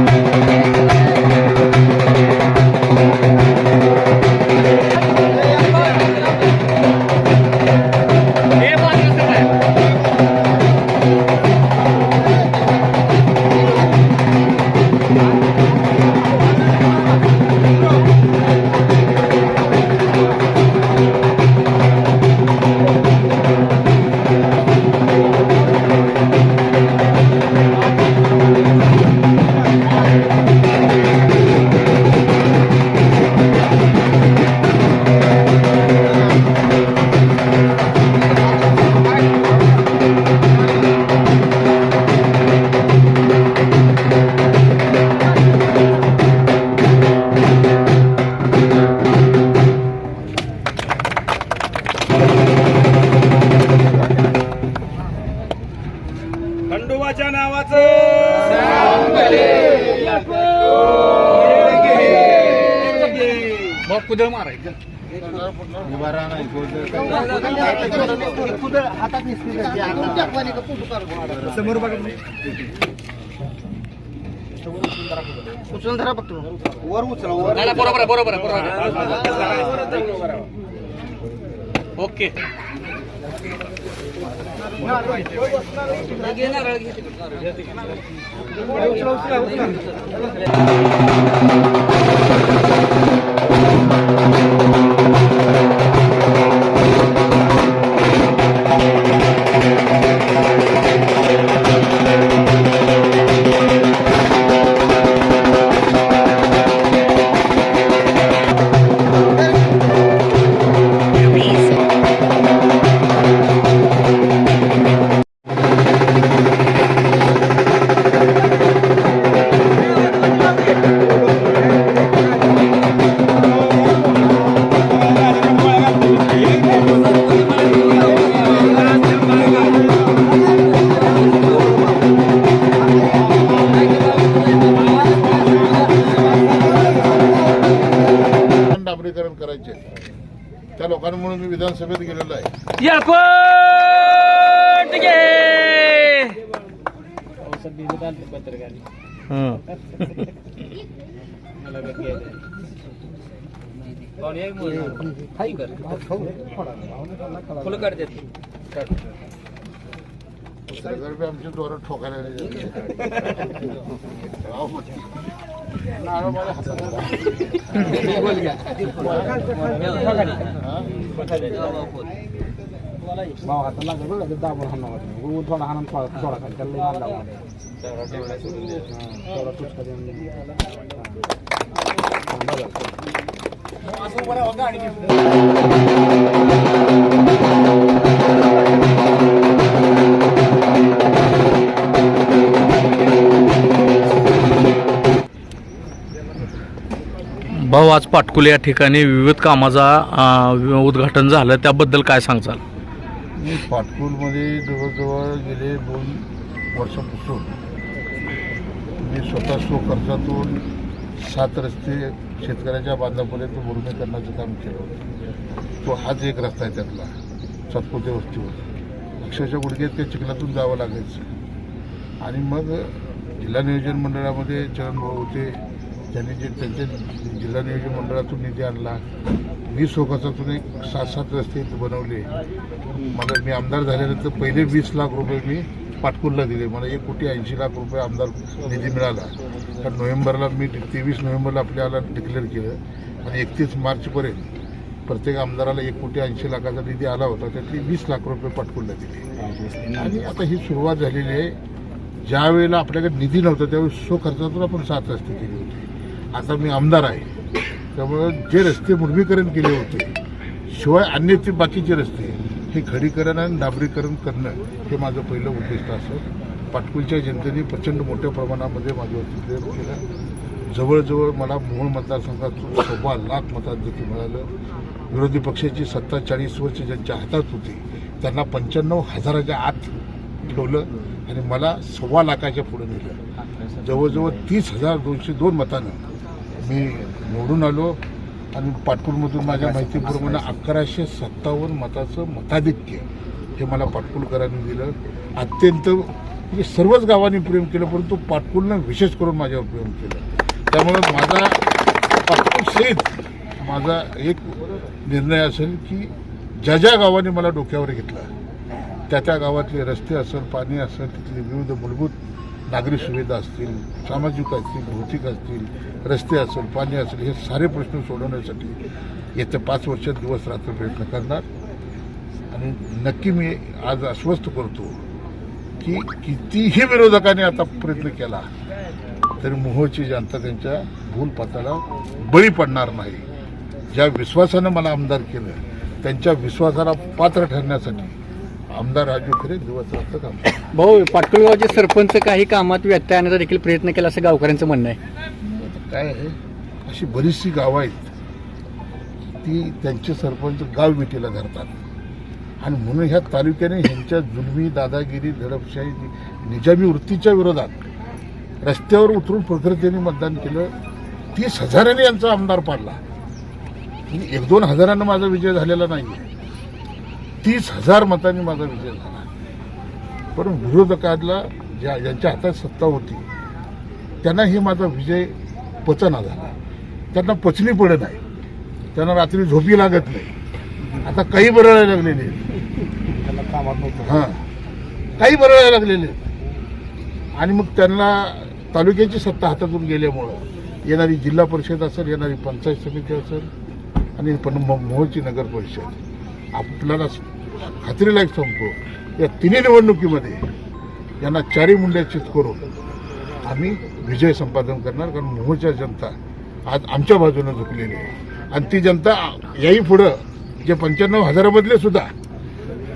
Música खंडोबाच्या नावाचं. मग कुदळ मारायचं. समोर बघा उचलून धरा फक्त. वर उचला बरोबर आहे बरोबर आहे बरोबर आहे. ओके. डांबरीकरण बी आमची दोरं ठोकायला लागली. भाव हातात बघा ते दाबून थोडा हाणून थोडा थोडा खाली. त्याला लई हाण थोडा देऊन. भाऊ आज पाटकुले या ठिकाणी विविध कामाचा उद्घाटन झालं. त्याबद्दल काय सांगचाल पाटपूरमध्ये जवळजवळ गेले दोन वर्षापासून मी स्वतः स्वखर्चातून सात रस्ते शेतकऱ्याच्या बांधापर्यंत करण्याचं काम केलं होतं. तो हाच एक रस्ता आहे त्यातला सातपुते वस्तीवर. अक्षरशः गुडघ्यात त्या चिखलातून जावं लागायचं. आणि मग जिल्हा नियोजन मंडळामध्ये चरणभाऊ होते त्यांनी जे त्यांच्या जिल्हा नियोजन मंडळातून निधी आणला. वीस स्वखर्चातून एक सात सात रस्ते बनवले. मला मी आमदार झाल्यानंतर पहिले वीस लाख रुपये मी पाटकुलला दिले. मला एक कोटी ऐंशी लाख रुपये आमदार निधी मिळाला. तर नोव्हेंबरला मी तेवीस नोव्हेंबरला आपल्याला डिक्लेअर केलं. आणि एकतीस मार्चपर्यंत प्रत्येक आमदाराला एक कोटी ऐंशी लाखाचा निधी आला होता. त्यातली वीस लाख रुपये पाटकुलला दिले. आणि आता ही सुरुवात झालेली आहे. ज्या वेळेला आपल्याकडे निधी नव्हता त्यावेळी सो खर्चातून आपण सात रस्ते केली होती. आता मी आमदार आहे. त्यामुळं जे रस्ते मुर्मीकरण केले होते शिवाय अन्य ते बाकीचे रस्ते हे खडीकरण आणि डांबरीकरण करणं हे माझं पहिलं उद्दिष्ट असं पाटकुलच्या जनतेने प्रचंड मोठ्या प्रमाणामध्ये माझ्यावरती प्रेम केलं. जवळजवळ मला मूळ मतदारसंघातून सव्वा लाख मताधिक्य मिळालं. विरोधी पक्षाची सत्ता चाळीस वर्ष ज्यांच्या हातात होती त्यांना पंच्याण्णव हजाराच्या आत ठेवलं आणि मला सव्वा लाखाच्या पुढे नेलं. जवळजवळ तीस हजार दोनशे दोन मतानं मी निवडून आलो आणि पाटपूरमधून माझ्या माहितीप्रमाणे अकराशे. सत्तावन्न मताचं मताधिक्य हे मला पाटपूरकरांनी दिलं. अत्यंत म्हणजे सर्वच गावांनी प्रेम केलं परंतु पाटकुलनं विशेष करून माझ्यावर प्रेम केलं. त्यामुळे माझा पाटकुल सहित माझा एक निर्णय असेल की ज्या ज्या गावाने मला डोक्यावर घेतलं त्या त्या गावातले रस्ते असेल पाणी असेल तिथली विविध मूलभूत नागरी सुविधा असतील सामाजिक असतील भौतिक असतील रस्ते असेल पाणी असेल हे सारे प्रश्न सोडवण्यासाठी येत्या पाच वर्षात दिवस रात्र प्रयत्न करणार. आणि नक्की मी आज आश्वस्त करतो की कितीही विरोधकांनी आता प्रयत्न केला तरी मोहची जनता त्यांच्या भूलपाताला बळी पडणार नाही. ज्या विश्वासानं मला आमदार केलं त्यांच्या विश्वासाला पात्र ठरण्यासाठी आमदार राजू खरे दिवस रात्र काम. भाऊ पाटकुळगावचे सरपंच काही कामात व्यत्यय आणण्याचा देखील प्रयत्न केला असं गावकऱ्यांचं म्हणणं आहे. काय आहे? अशी बरीचशी गावं आहेत. ती त्यांचे सरपंच गाव मिटीला धरतात. आणि म्हणून ह्या तालुक्याने ह्यांच्या जुलमी दादागिरी दडपशाही निजामी वृत्तीच्या विरोधात रस्त्यावर उतरून प्रखरतेने मतदान केलं. तीस हजारांनी यांचा आमदार पाडला. एक दोन हजारांना माझा विजय झालेला नाही तीस हजार मतांनी माझा विजय झाला. पण विरोधकाला ज्या ज्यांच्या हातात सत्ता होती त्यांना हे माझा विजय पचना झाला. त्यांना पचनी पडत नाही. त्यांना रात्री झोपी लागत नाही. आता काही बरळायला लागलेले हां. काही बरळायला लागलेले. आणि मग त्यांना तालुक्याची सत्ता हातातून गेल्यामुळं येणारी जिल्हा परिषद असेल येणारी पंचायत समिती असेल आणि पण म- मोहोळची नगर परिषद. आपल्याला खात्रीला एक सांगतो. या तिन्ही निवडणुकीमध्ये यांना चारी मुंड्याचित करून आम्ही विजय संपादन करणार कारण मोहोळच्या जनता आज आमच्या बाजूने झुकलेली आहे. आणि ती जनता याही पुढं जे पंच्याण्णव हजारामधले सुद्धा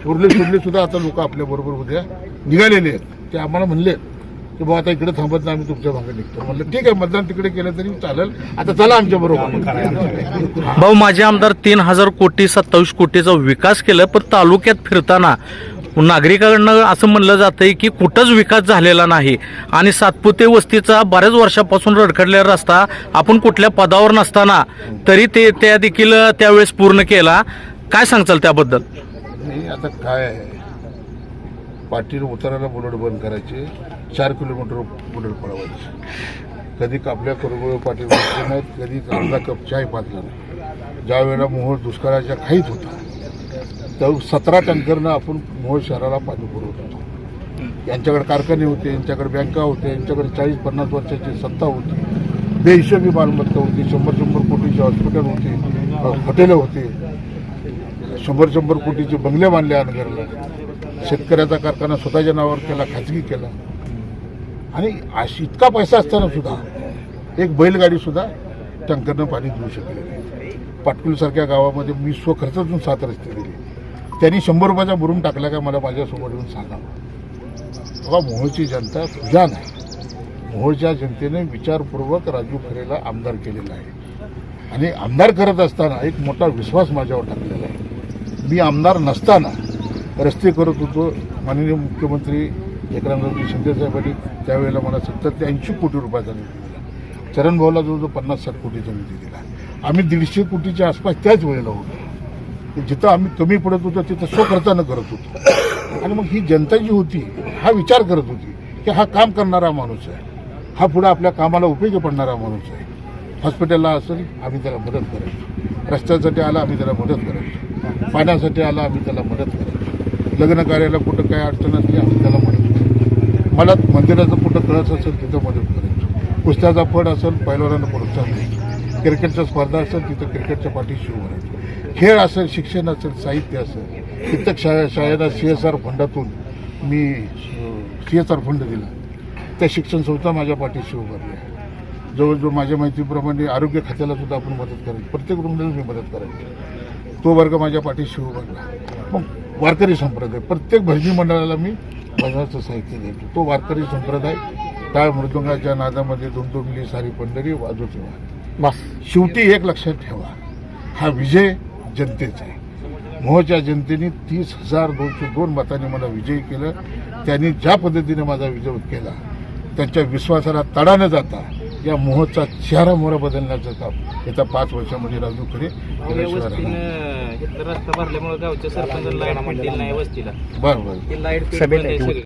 उरले सुरले सुद्धा आता लोक आपल्याबरोबर उद्या निघालेले आहेत. ते आम्हाला म्हणले की बाबा आता इकडे थांबत नाही आम्ही तुमच्या भागात निघतो. म्हणलं ठीक आहे मतदान तिकडे केलं तरी चालेल. आता चला आमच्या बरोबर. भाऊ माझे आमदार तीन हजार कोटी सत्तावीस कोटीचा विकास केला पण तालुक्यात फिरताना नागरिकांकडनं असं म्हणलं जातंय की कुठंच विकास झालेला नाही. आणि सातपुते वस्तीचा बऱ्याच वर्षापासून रडखडलेला रस्ता आपण कुठल्या पदावर नसताना तरी ते त्या देखील त्यावेळेस पूर्ण केला. काय सांगचाल त्याबद्दल? नाही आता काय आहे? पाटील उताराला बुलेट बंद करायचे. चार किलोमीटर पुढे पळवायचे. कधी कापल्या कुरगुळे पाटील बसले नाहीत कधी अर्धा कप चाय पाजला नाही. ज्यावेळेला मोहोळ दुष्काळाच्या खाईत होता तर सतरा टँकरनं आपण मोहोळ शहराला पाणी पुरवत होतो. यांच्याकडे कारखाने होते यांच्याकडे बँका होत्या यांच्याकडे चाळीस पन्नास वर्षाची सत्ता होती. बेहिशोबी मालमत्ता होती शंभर शंभर कोटीचे हॉस्पिटल होते हॉटेलं होते. शंभर शंभर कोटीचे बंगले बांधले अनगरला. शेतकऱ्याचा कारखाना स्वतःच्या नावावर केला खाजगी केला. आणि अशी इतका पैसा असताना सुद्धा एक बैलगाडी सुद्धा टँकरनं पाणी देऊ शकले पाटकुलसारख्या गावामध्ये मी स्वखर्चातून सात रस्ते दिले. त्यांनी शंभर रुपयाचा भरून टाकला का मला माझ्यासोबत येऊन सांगा. बाबा मोहोळची जनता सुजान आहे मोहोळच्या जनतेने विचारपूर्वक राजू खरेला आमदार केलेला आहे. आणि आमदार करत असताना एक मोठा विश्वास माझ्यावर टाकलेला आहे. मी आमदार नसताना रस्ते करत होतो. माननीय मुख्यमंत्री एकनाथरावजी शिंदेसाहेबांनी त्यावेळेला मला सत्तर ते ऐंशी कोटी रुपयाचा निधी दिला. चरण भाऊला जवळजवळ पन्नास साठ कोटीचा निधी दिला. आम्ही दीडशे कोटीच्या आसपास त्याच वेळेला होतो. की जिथं आम्ही कमी पडत होतो तिथं स्वखर्चानं करत होतो. आणि मग ही जनता जी होती हा विचार करत होती की हा काम करणारा माणूस आहे. हा पुढे आपल्या कामाला उपयोगी पडणारा माणूस आहे. हॉस्पिटलला असेल आम्ही त्याला मदत करायचो. रस्त्यासाठी आला आम्ही त्याला मदत करायचो. पाण्यासाठी आला आम्ही त्याला मदत करायचो. लग्न कार्याला कुठं काय अडचण असली आम्ही त्याला मदत करायचो मला मंदिराचं कुठं कळस असेल तिथं मदत करायची कुस्त्याचा फड असेल पहिलवारांना प्रोत्साहन द्यायचो. क्रिकेटच्या स्पर्धा असेल तिथं क्रिकेटच्या पाठीशी उभारायचं खेळ असेल शिक्षण असेल साहित्य असेल कित्येक शाळा शाळेला सी एस आर फंडातून मी सी एस आर फंड दिला. त्या शिक्षण संस्था माझ्या पाठीशी उभारली आहे जवळजवळ माझ्या माहितीप्रमाणे आरोग्य खात्याला सुद्धा आपण मदत करायची. प्रत्येक रुग्णाला मी मदत करायची. तो वर्ग माझ्या पाठीशी उभारला मग वारकरी संप्रदाय प्रत्येक भजनी मंडळाला मी भजनाचं साहित्य द्यायचो तो वारकरी संप्रदाय टाळ मृदुंगाच्या नादामध्ये दोन दोन मिली सारी पंढरी वाजवत ठेवा. बस. शेवटी एक लक्षात ठेवा हा विजय जनतेचा आहे. मोहच्या जनतेने तीस हजार दोनशे दोन मतांनी मला विजयी केलं. त्यांनी ज्या पद्धतीने माझा विजय केला त्यांच्या विश्वासाला तडा न जाता या मोहचा चेहरा मोहरा बदलण्याचं काम येत्या पाच वर्षामध्ये राजू खरे रस्ता भरल्यामुळे गावच्या सरपंचाला लाइट पण दिली नाही वस्तीला. बरं बरं ती लाइट सगळी.